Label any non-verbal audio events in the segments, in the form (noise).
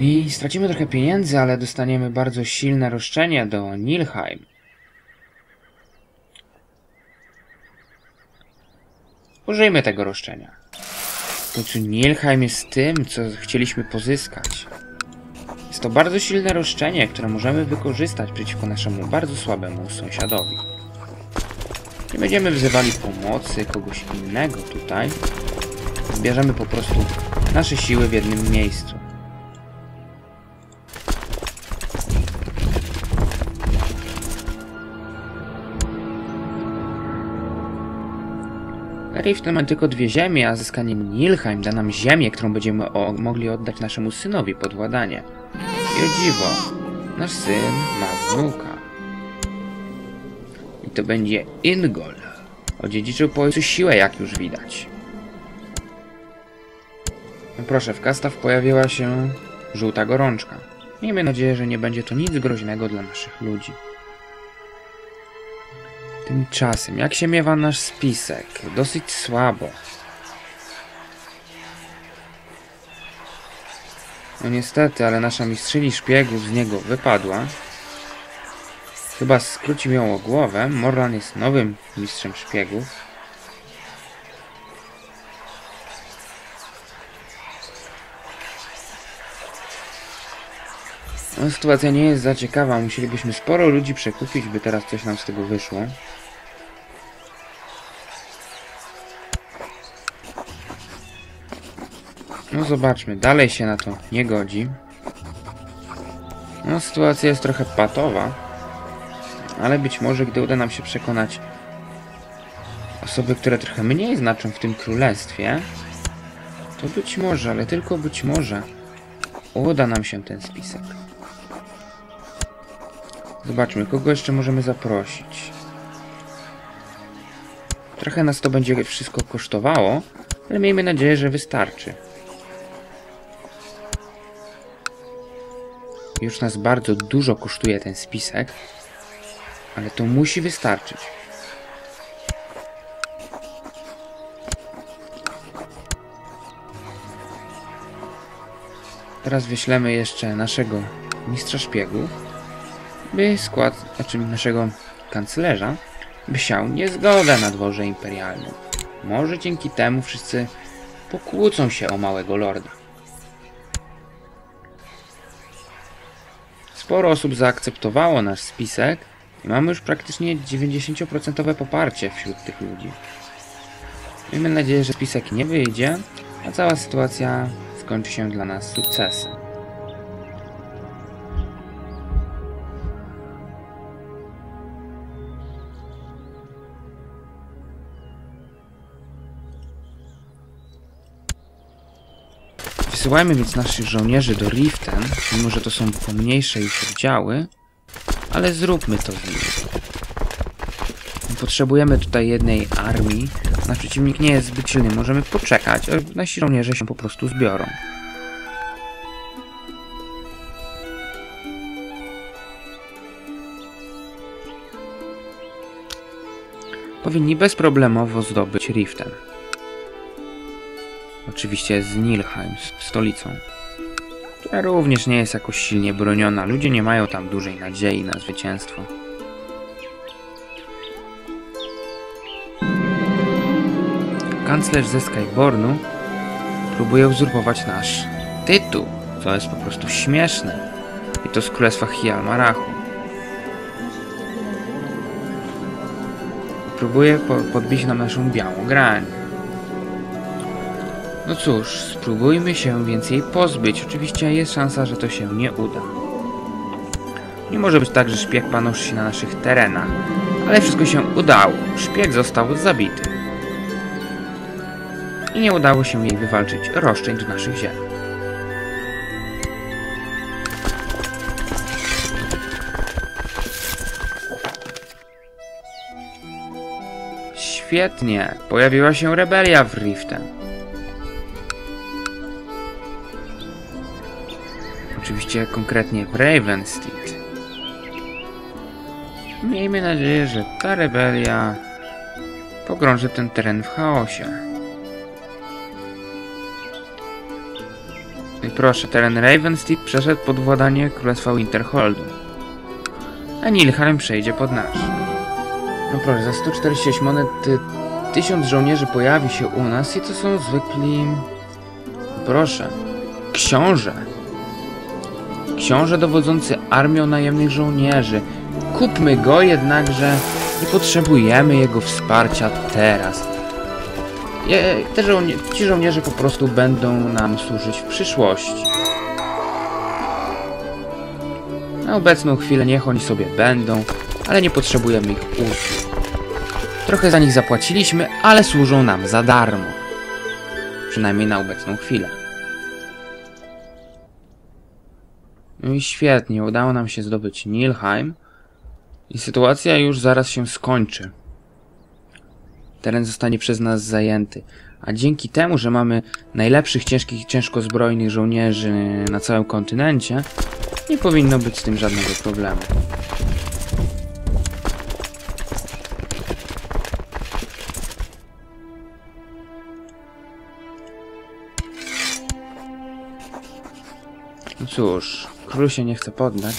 I stracimy trochę pieniędzy, ale dostaniemy bardzo silne roszczenie do Nilheim. Użyjmy tego roszczenia. W końcu Nilheim jest tym, co chcieliśmy pozyskać. Jest to bardzo silne roszczenie, które możemy wykorzystać przeciwko naszemu bardzo słabemu sąsiadowi. Nie będziemy wzywali pomocy kogoś innego tutaj. Zbierzemy po prostu nasze siły w jednym miejscu. Riften ma tylko dwie ziemie, a zyskanie Nilheim da nam ziemię, którą będziemy mogli oddać naszemu synowi pod władanie. I o dziwo, nasz syn ma wnuka. I to będzie Ingol. Odziedziczył po ojcu siłę, jak już widać. No proszę, w Kastaw pojawiła się żółta gorączka. Miejmy nadzieję, że nie będzie to nic groźnego dla naszych ludzi. Tymczasem, jak się miewa nasz spisek? Dosyć słabo. No niestety, ale nasza mistrzyni szpiegów z niego wypadła. Chyba skrócił ją o głowę. Morlan jest nowym mistrzem szpiegów. Sytuacja nie jest za ciekawa. Musielibyśmy sporo ludzi przekupić, by teraz coś nam z tego wyszło. No zobaczmy, dalej się na to nie godzi. No sytuacja jest trochę patowa. Ale być może gdy uda nam się przekonać osoby, które trochę mniej znaczą w tym królestwie, to być może, ale tylko być może uda nam się ten spisek. Zobaczmy, kogo jeszcze możemy zaprosić. Trochę nas to będzie wszystko kosztowało, ale miejmy nadzieję, że wystarczy. Już nas bardzo dużo kosztuje ten spisek, ale to musi wystarczyć. Teraz wyślemy jeszcze naszego mistrza szpiegów, by skład, znaczy naszego kanclerza, by siał niezgodę na dworze imperialnym. Może dzięki temu wszyscy pokłócą się o małego lorda. Sporo osób zaakceptowało nasz spisek i mamy już praktycznie 90% poparcie wśród tych ludzi. Miejmy nadzieję, że spisek nie wyjdzie, a cała sytuacja skończy się dla nas sukcesem. Wysyłajmy więc naszych żołnierzy do Riften, mimo że to są pomniejsze już oddziały, ale zróbmy to z nimi. Potrzebujemy tutaj jednej armii. Nasz przeciwnik nie jest zbyt silny. Możemy poczekać, aż nasi żołnierze się po prostu zbiorą. Powinni bezproblemowo zdobyć Riften. Oczywiście z Nilheim, stolicą. Która również nie jest jakoś silnie broniona. Ludzie nie mają tam dużej nadziei na zwycięstwo. Kanclerz ze Skybornu próbuje uzurpować nasz tytuł, co jest po prostu śmieszne. I to z królestwa Hialmarachu. Próbuje po podbić nam naszą białą grań. No cóż, spróbujmy się więc jej pozbyć. Oczywiście jest szansa, że to się nie uda. Nie może być tak, że szpieg panoszy się na naszych terenach. Ale wszystko się udało. Szpieg został zabity. I nie udało się jej wywalczyć roszczeń do naszych ziem. Świetnie, pojawiła się rebelia w Riften. Oczywiście konkretnie w Ravenstead. Miejmy nadzieję, że ta rebelia pogrąży ten teren w chaosie. No I proszę, teren Ravenstead przeszedł pod władanie Królestwa Winterholdu. A Nilheim przejdzie pod nasz. No proszę, za 146 monet y, 1000 żołnierzy pojawi się u nas i to są zwykli... Proszę, książę. Książę dowodzący armią najemnych żołnierzy. Kupmy go jednakże nie potrzebujemy jego wsparcia teraz. Je, te żołnie ci żołnierze po prostu będą nam służyć w przyszłości. Na obecną chwilę niech oni sobie będą, ale nie potrzebujemy ich usług. Trochę za nich zapłaciliśmy, ale służą nam za darmo. Przynajmniej na obecną chwilę. No i świetnie, udało nam się zdobyć Nilheim i sytuacja już zaraz się skończy. Teren zostanie przez nas zajęty, a dzięki temu, że mamy najlepszych ciężkich, ciężko zbrojnych żołnierzy na całym kontynencie, nie powinno być z tym żadnego problemu. No cóż, król się nie chce poddać.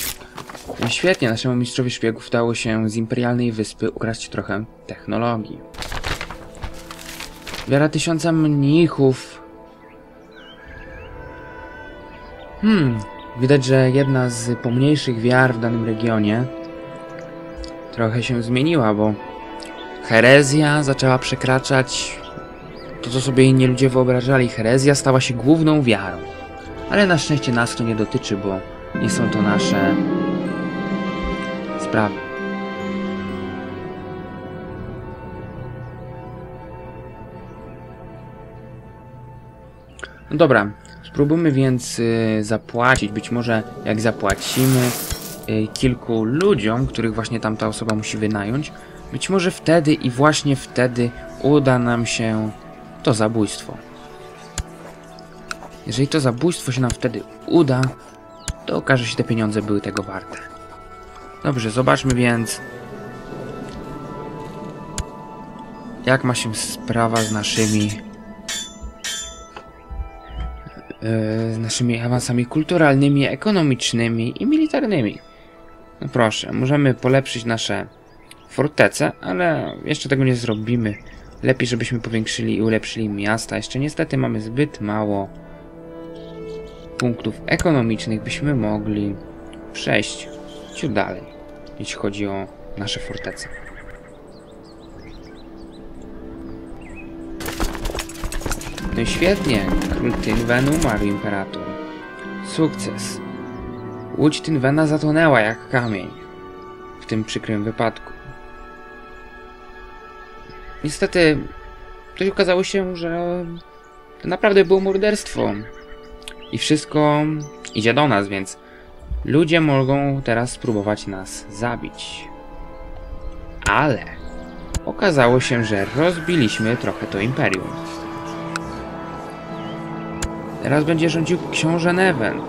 Świetnie, naszemu mistrzowi szpiegów udało się z imperialnej wyspy ukraść trochę technologii. Wiara tysiąca mnichów. Hmm, widać, że jedna z pomniejszych wiar w danym regionie trochę się zmieniła, bo herezja zaczęła przekraczać to, co sobie inni ludzie wyobrażali. Herezja stała się główną wiarą. Ale na szczęście nas to nie dotyczy, bo nie są to nasze sprawy. No dobra, spróbujmy więc y, zapłacić. Być może jak zapłacimy y, kilku ludziom, których właśnie tamta osoba musi wynająć, być może wtedy i właśnie wtedy uda nam się to zabójstwo. Jeżeli to zabójstwo się nam wtedy uda, to okaże się, te pieniądze były tego warte. Dobrze, zobaczmy więc, jak ma się sprawa z naszymi e, z naszymi awansami kulturalnymi, ekonomicznymi i militarnymi. No proszę, możemy polepszyć nasze fortece, ale jeszcze tego nie zrobimy. Lepiej, żebyśmy powiększyli i ulepszyli miasta. Jeszcze niestety mamy zbyt mało punktów ekonomicznych, byśmy mogli przejść ciut dalej, jeśli chodzi o nasze fortece. No i świetnie, król Tynwen umarł, imperator. Sukces. Łódź Tynwena zatonęła jak kamień w tym przykrym wypadku. Niestety, to okazało się, że to naprawdę było morderstwo. I wszystko idzie do nas, więc ludzie mogą teraz spróbować nas zabić. Ale okazało się, że rozbiliśmy trochę to imperium. Teraz będzie rządził książę Neven.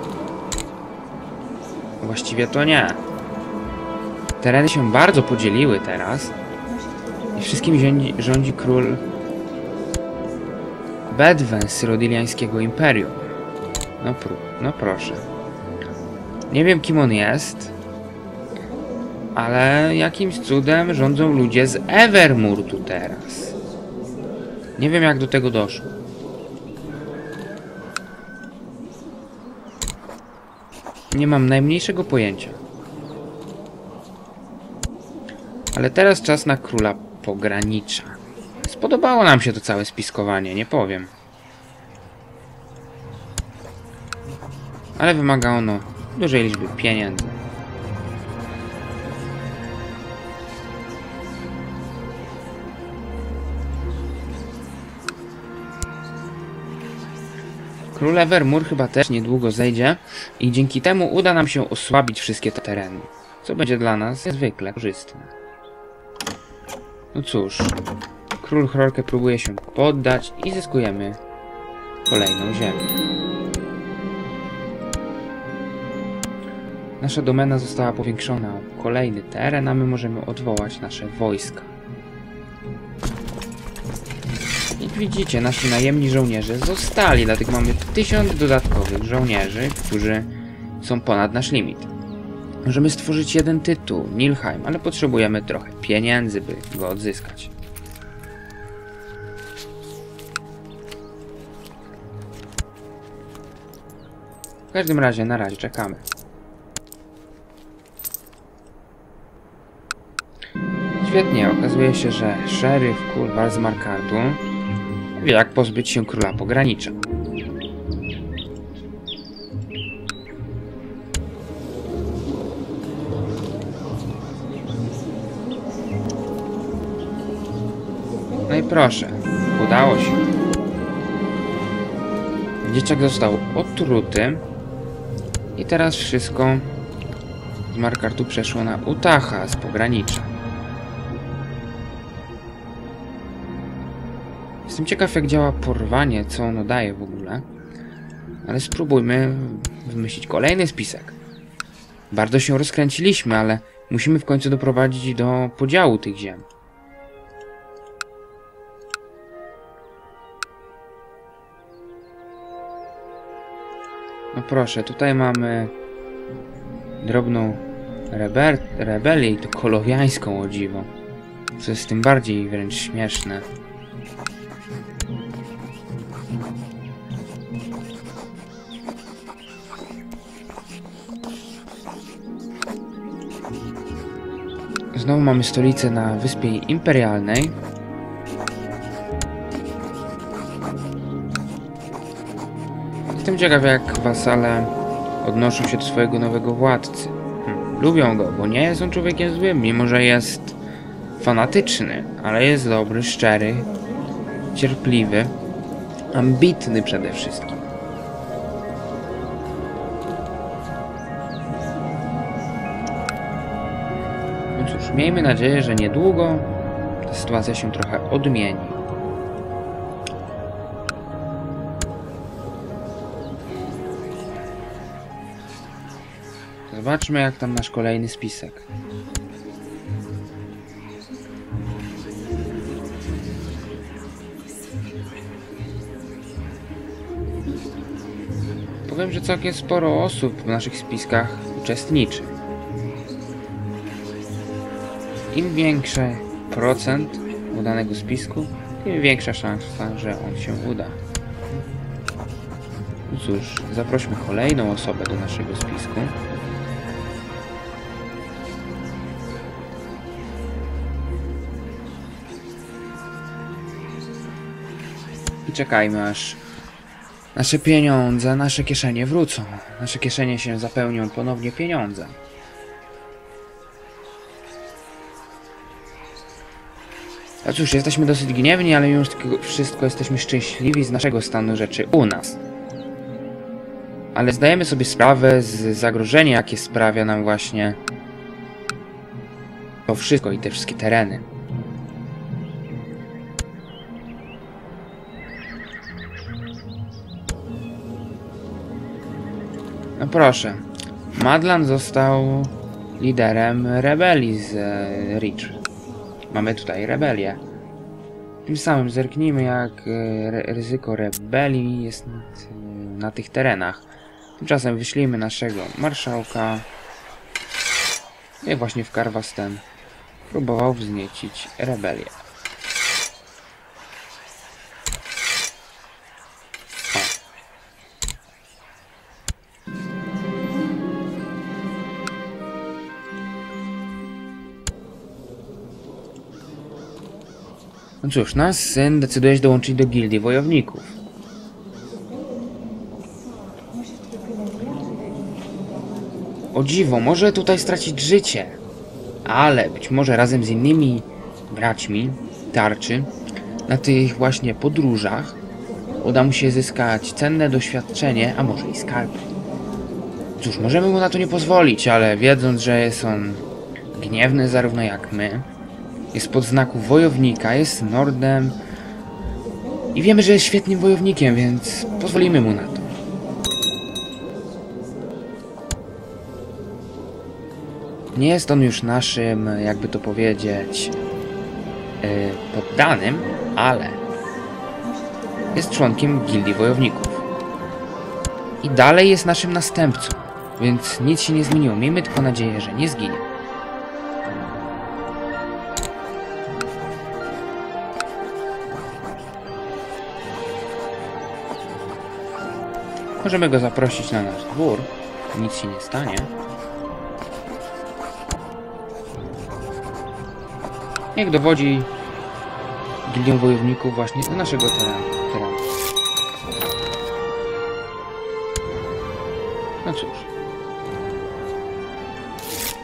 Właściwie to nie. Tereny się bardzo podzieliły teraz. I wszystkim rządzi, rządzi król Bedwen z Rodiliańskiego Imperium. No, no proszę. Nie wiem kim on jest, ale jakimś cudem rządzą ludzie z Evermurtu teraz. Nie wiem jak do tego doszło. Nie mam najmniejszego pojęcia. Ale teraz czas na króla pogranicza. Spodobało nam się to całe spiskowanie, nie powiem. Ale wymaga ono dużej liczby pieniędzy. Król Evermur chyba też niedługo zejdzie i dzięki temu uda nam się osłabić wszystkie te tereny, co będzie dla nas niezwykle korzystne. No cóż, król Hrorke próbuje się poddać i zyskujemy kolejną ziemię. Nasza domena została powiększona o kolejny teren, a my możemy odwołać nasze wojska. I widzicie, nasi najemni żołnierze zostali, dlatego mamy tysiąc dodatkowych żołnierzy, którzy są ponad nasz limit. Możemy stworzyć jeden tytuł, Nilheim, ale potrzebujemy trochę pieniędzy, by go odzyskać. W każdym razie, na razie czekamy. Świetnie, okazuje się, że szeryf Kulwar z Markardu wie jak pozbyć się króla pogranicza. No i proszę, udało się. Dzieciak został otruty i teraz wszystko z Markartu przeszło na Utacha z pogranicza. Jestem ciekaw jak działa porwanie, co ono daje w ogóle. Ale spróbujmy wymyślić kolejny spisek. Bardzo się rozkręciliśmy, ale musimy w końcu doprowadzić do podziału tych ziem. No proszę, tutaj mamy drobną reber rebelię i to kolowiańską o dziwo. Co jest tym bardziej wręcz śmieszne. Znowu mamy stolicę na Wyspie Imperialnej. Jestem ciekaw, jak wasale odnoszą się do swojego nowego władcy. Hmm, lubią go, bo nie jest on człowiekiem złym, mimo że jest fanatyczny, ale jest dobry, szczery, cierpliwy, ambitny przede wszystkim. No cóż, miejmy nadzieję, że niedługo ta sytuacja się trochę odmieni. Zobaczmy, jak tam nasz kolejny spisek. Powiem, że całkiem sporo osób w naszych spiskach uczestniczy. Im większy procent udanego spisku, tym większa szansa, że on się uda. No cóż, zaprośmy kolejną osobę do naszego spisku. I czekajmy aż nasze pieniądze, nasze kieszenie wrócą. Nasze kieszenie się zapełnią ponownie pieniądze. A cóż, jesteśmy dosyć gniewni, ale mimo wszystko jesteśmy szczęśliwi z naszego stanu rzeczy u nas. Ale zdajemy sobie sprawę z zagrożenia, jakie sprawia nam właśnie to wszystko i te wszystkie tereny. No proszę. Madlan został liderem rebelii z e, Rich. Mamy tutaj rebelię. Tym samym zerknijmy, jak e, ry ryzyko rebelii jest na tych terenach. Tymczasem wyślijmy naszego marszałka. I właśnie w Karwasten próbował wzniecić rebelię. No cóż, nasz syn decyduje się dołączyć do gildii wojowników. O dziwo, może tutaj stracić życie. Ale być może razem z innymi braćmi tarczy na tych właśnie podróżach uda mu się zyskać cenne doświadczenie, a może i skarb. Cóż, możemy mu na to nie pozwolić, ale wiedząc, że jest on gniewny zarówno jak my, jest pod znaku wojownika, jest Nordem i wiemy, że jest świetnym wojownikiem, więc pozwolimy mu na to. Nie jest on już naszym, jakby to powiedzieć, yy, poddanym, ale jest członkiem Gildii Wojowników. I dalej jest naszym następcą, więc nic się nie zmieniło. Miejmy tylko nadzieję, że nie zginie. Możemy go zaprosić na nasz dwór. Nic się nie stanie. Niech dowodzi gildią wojowników właśnie do naszego terenu. No cóż.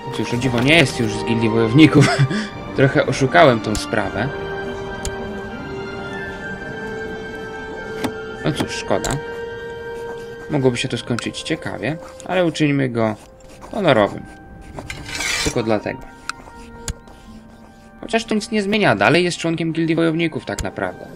No Cóż, o dziwo nie jest już z gildii wojowników. (laughs) Trochę oszukałem tą sprawę. No cóż, szkoda. Mogłoby się to skończyć ciekawie, ale uczyńmy go honorowym. Tylko dlatego. Chociaż to nic nie zmienia, dalej jest członkiem gildii wojowników tak naprawdę.